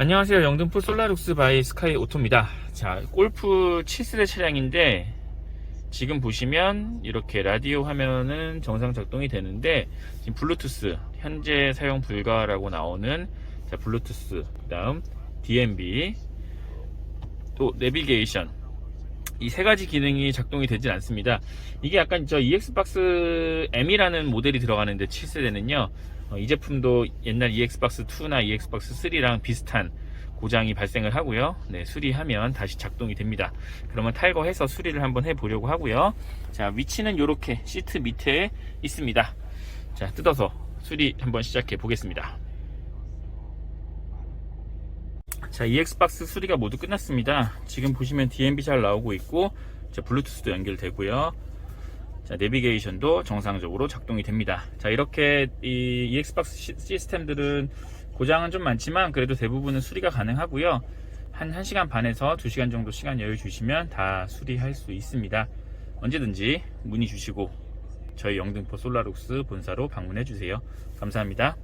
안녕하세요. 영등포 솔라룩스 바이 스카이 오토입니다. 자, 골프 7세대 차량인데 지금 보시면 이렇게 라디오 화면은 정상 작동이 되는데 지금 블루투스 현재 사용 불가라고 나오는 자, 블루투스 그 다음 DMB 또 내비게이션 이 세 가지 기능이 작동이 되질 않습니다. 이게 약간 저 EX박스 M이라는 모델이 들어가는데 7세대는요. 어, 이 제품도 옛날 EX박스 2나 EX박스 3랑 비슷한 고장이 발생을 하고요. 네, 수리하면 다시 작동이 됩니다. 그러면 탈거해서 수리를 한번 해보려고 하고요. 자, 위치는 이렇게 시트 밑에 있습니다. 자, 뜯어서 수리 한번 시작해 보겠습니다. 자, EX박스 수리가 모두 끝났습니다. 지금 보시면 DMB 잘 나오고 있고, 자, 블루투스도 연결되고요. 자, 내비게이션도 정상적으로 작동이 됩니다. 자, 이렇게 이 EX박스 시- 시스템들은 고장은 좀 많지만 그래도 대부분은 수리가 가능하고요. 한 1시간 반에서 2시간 정도 시간 여유 주시면 다 수리할 수 있습니다. 언제든지 문의 주시고 저희 영등포 솔라룩스 본사로 방문해 주세요. 감사합니다.